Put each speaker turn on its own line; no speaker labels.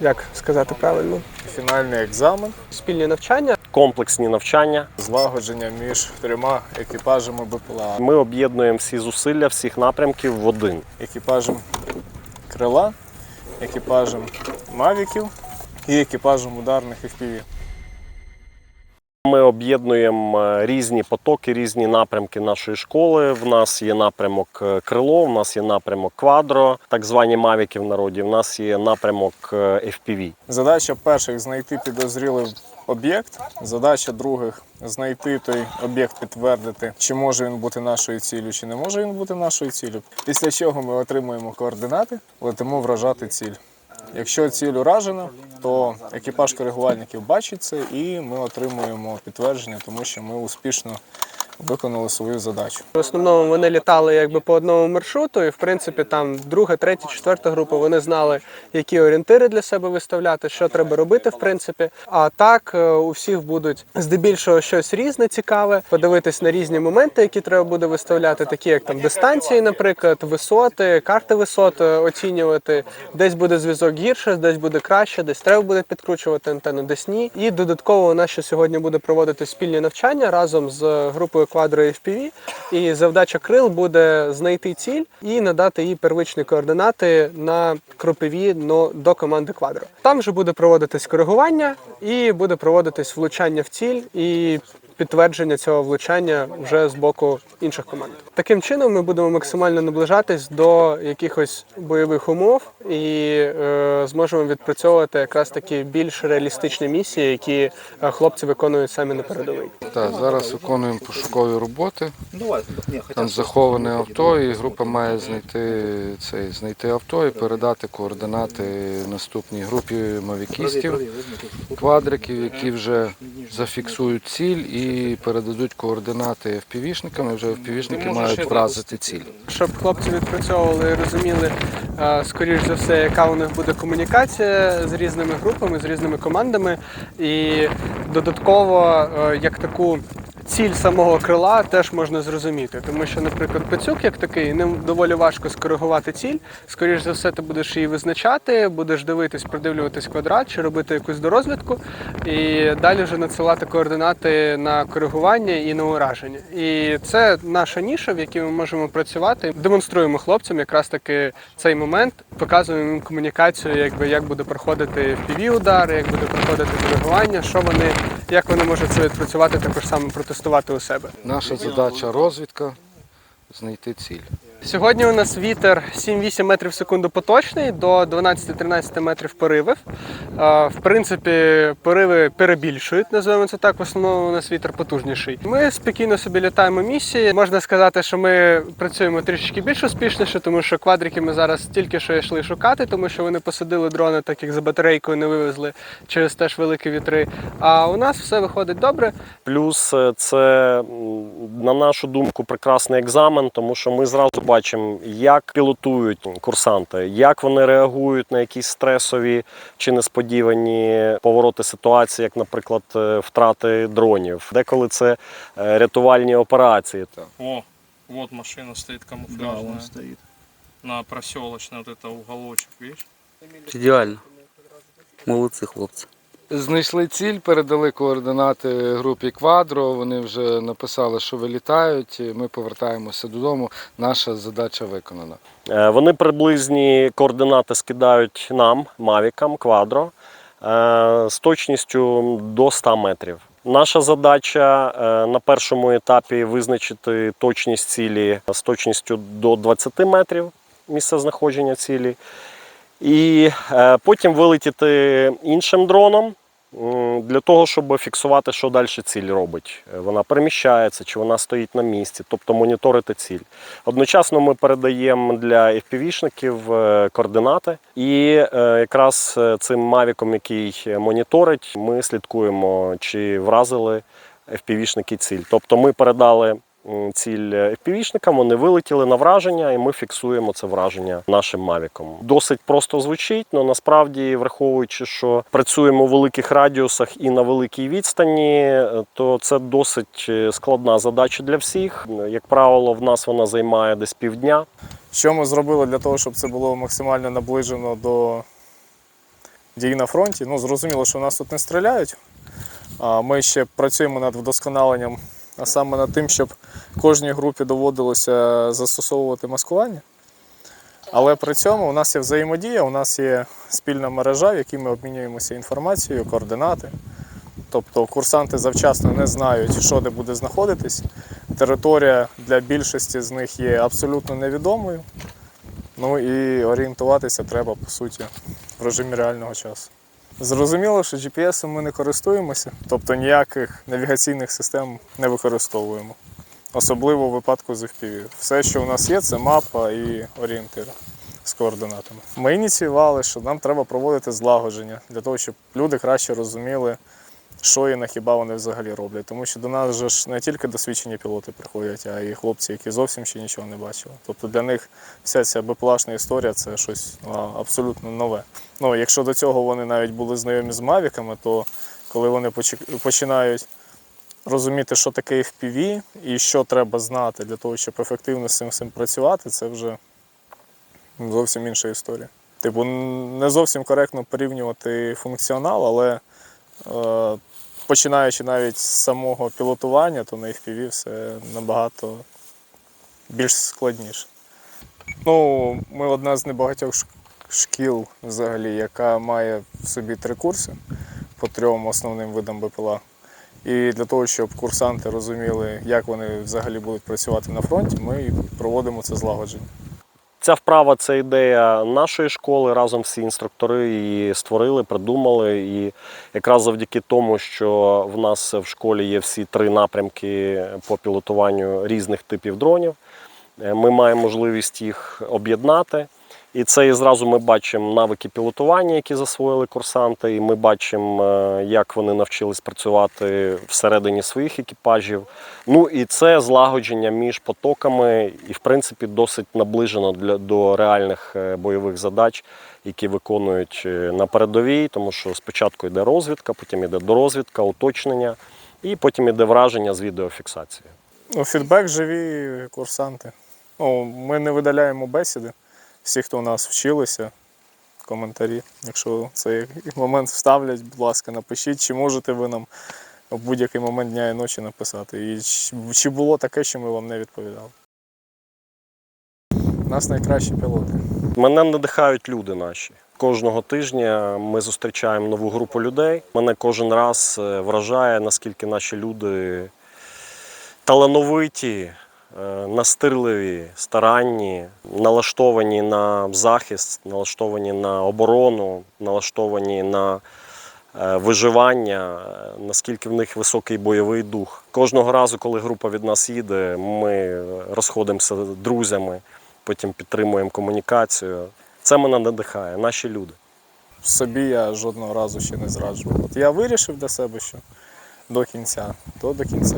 Як сказати правильно?
Фінальний екзамен,
Спільні навчання.
комплексні навчання.
злагодження між трьома екіпажами БПЛА,
Ми об'єднуємо всі зусилля всіх напрямків в один.
екіпажем крила, екіпажем мавіків і екіпажем ударних FPV.
Ми об'єднуємо е, різні потоки, різні напрямки нашої школи. В нас є напрямок е, крило, в нас є напрямок квадро, так звані мавіки в народі. В нас є напрямок е, FPV.
Задача перших знайти підозрілий об'єкт. Задача других знайти той об'єкт, підтвердити, чи може він бути нашою ціллю, чи не може він бути нашою ціллю. Після чого ми отримуємо координати, летимо вражати ціль. Якщо ціль уражена, то екіпаж коригувальників бачить це і ми отримуємо підтвердження, тому що ми успішно виконали свою задачу.
В основному вони літали якби по одному маршруту, і в принципі там друга, третя, четверта група вони знали, які орієнтири для себе виставляти, що треба робити, в принципі. А так е, у всіх будуть здебільшого щось різне цікаве, подивитись на різні моменти, які треба буде виставляти, такі як там дистанції, наприклад, висоти, карти висот е, оцінювати. Десь буде зв'язок гірше, десь буде краще, десь треба буде підкручувати антенну, десь ні. І додатково у нас ще сьогодні буде проводити спільні навчання разом з групою Quadro FPV. І завдача крил буде знайти ціль і надати їй первичні координати на кропиві но- до команди квадро. Там же буде проводитись коригування і буде проводитись влучання в ціль і підтвердження цього влучання вже з боку інших команд. Таким чином ми будемо максимально наближатись до якихось бойових умов і е, зможемо відпрацьовувати якраз такі більш реалістичні місії, які е, хлопці виконують самі на передовій.
Так, зараз виконуємо пошукові роботи. Там заховане авто, і група має знайти цей знайти авто і передати координати наступній групі мавікістів, квадриків, які вже зафіксують ціль і передадуть координати FPV-шникам, і вже FPV-шники мають вразити ціль.
щоб хлопці відпрацьовували і розуміли, скоріш за все, яка у них буде комунікація з різними групами, з різними командами, і додатково як таку. Ціль самого крила теж можна зрозуміти, тому що, наприклад, пацюк як такий, ним доволі важко скоригувати ціль. Скоріш за все, ти будеш її визначати, будеш дивитись, продивлюватись квадрат чи робити якусь дорозвідку, і далі вже надсилати координати на коригування і на ураження. І це наша ніша, в якій ми можемо працювати. Демонструємо хлопцям якраз таки цей момент, показуємо їм комунікацію, якби як буде проходити впіві удар, як буде проходити коригування, що вони, як вони можуть це відпрацювати, також саме протестувати у себе.
Наша задача розвідка знайти ціль.
Сьогодні у нас вітер 7-8 метрів в секунду поточний до 12-13 метрів поривів. В принципі, пориви перебільшують, називаємо це так. В основному у нас вітер потужніший. Ми спокійно собі літаємо місії. Можна сказати, що ми працюємо трішечки більш успішніше, тому що квадрики ми зараз тільки що йшли шукати, тому що вони посадили дрони, так як за батарейкою не вивезли через теж великі вітри. А у нас все виходить добре.
Плюс е, це, на нашу думку, прекрасний екзамен, тому що ми зразу бачимо, як пілотують курсанти, як вони реагують на якісь стресові чи несподівані повороти ситуації, як, наприклад, е, втрати дронів. Деколи це е, рятувальні операції.
О, от машина стоїть камуфляжна.
Да, стоїть.
На проселочный вот это уголочек, видишь?
Ідеально. Молодці хлопці.
Знайшли ціль, передали координати групі Квадро. Вони вже написали, що вилітають. Ми повертаємося додому. Наша задача виконана.
Е, Вони приблизні координати скидають нам, мавікам, квадро, е, з точністю до 100 метрів. Наша задача е, на першому етапі визначити точність цілі з точністю до 20 метрів місце знаходження цілі. І е, потім вилетіти іншим дроном для того, щоб фіксувати, що далі ціль робить. Е, Вона переміщається чи вона стоїть на місці, тобто моніторити ціль. Одночасно ми передаємо для FPV-шників е, координати, і якраз цим мавіком, який моніторить, ми слідкуємо, чи вразили FPV-шники ціль. Тобто ми передали ціль FPV-шникам, вони вилетіли на враження, і ми фіксуємо це враження нашим мавіком. Досить просто звучить, але насправді, враховуючи, що працюємо у великих радіусах і на великій відстані, е, то це досить е, складна задача для всіх. Як правило, в нас вона займає десь півдня.
Що ми зробили для того, щоб це було максимально наближено до дій на фронті. Ну, зрозуміло, що нас тут не стріляють. Ми ще працюємо над вдосконаленням, а саме над тим, щоб кожній групі доводилося застосовувати маскування. Але при цьому у нас є взаємодія, у нас є спільна мережа, в якій ми обмінюємося інформацією, координати. Тобто курсанти завчасно не знають, що де буде знаходитись. Територія для більшості з них є абсолютно невідомою. Ну і орієнтуватися треба, по суті, в режимі реального часу. Зрозуміло, що GPS ми не користуємося, тобто ніяких навігаційних систем не використовуємо. Особливо у випадку з FPV. Все, що у нас є, це мапа і орієнтир з координатами. Ми ініціювали, що нам треба проводити злагодження для того, щоб люди краще розуміли, що і на хіба вони взагалі роблять. Тому що до нас же ж не тільки досвідчені пілоти приходять, а й хлопці, які зовсім ще нічого не бачили. Тобто для них вся ця беплашна історія це щось абсолютно нове. Ну, якщо до цього вони навіть були знайомі з мавіками, то коли вони починають розуміти, що таке FPV і що треба знати для того, щоб ефективно з цим всім працювати, це вже зовсім інша історія. Типу, не зовсім коректно порівнювати функціонал, але починаючи навіть з самого пілотування, то на FPV все набагато більш складніше. Ну, ми одна з небагатьох шкіл, взагалі, яка має в собі три курси по трьом основним видам БПЛА. І для того, щоб курсанти розуміли, як вони взагалі будуть працювати на фронті, ми проводимо це злагодження.
Ця вправа це ідея нашої школи. Разом всі інструктори її створили, придумали. І якраз завдяки тому, що в нас в школі є всі три напрямки по пілотуванню різних типів дронів, е, ми маємо можливість їх об'єднати. І це і зразу ми бачимо навики пілотування, які засвоїли курсанти, і ми бачимо, е, як вони навчились працювати всередині своїх екіпажів. Ну і це злагодження між потоками, і в принципі досить наближено для до реальних е, бойових задач, які виконують е, на передовій, тому що спочатку йде розвідка, потім йде дорозвідка, уточнення, і потім йде враження з відеофіксації.
Ну, фідбек живі курсанти. Ну, ми не видаляємо бесіди. Всі, хто у нас вчилися, коментарі. Якщо цей момент вставлять, будь ласка, напишіть, чи можете ви нам в будь-який момент дня і ночі написати. І чи- було таке, що ми вам не відповідали. У нас найкращі пілоти.
Мене надихають люди наші. Кожного тижня ми зустрічаємо нову групу людей. Мене кожен раз е, вражає, наскільки наші люди талановиті, настирливі, старанні, налаштовані на захист, налаштовані на оборону, налаштовані на е, виживання, е, наскільки в них високий бойовий дух. Кожного разу, коли група від нас їде, ми розходимося друзями, потім підтримуємо комунікацію. Це мене надихає, наші люди.
Собі я жодного разу ще не зраджував. От я вирішив для себе, що до кінця, то до кінця.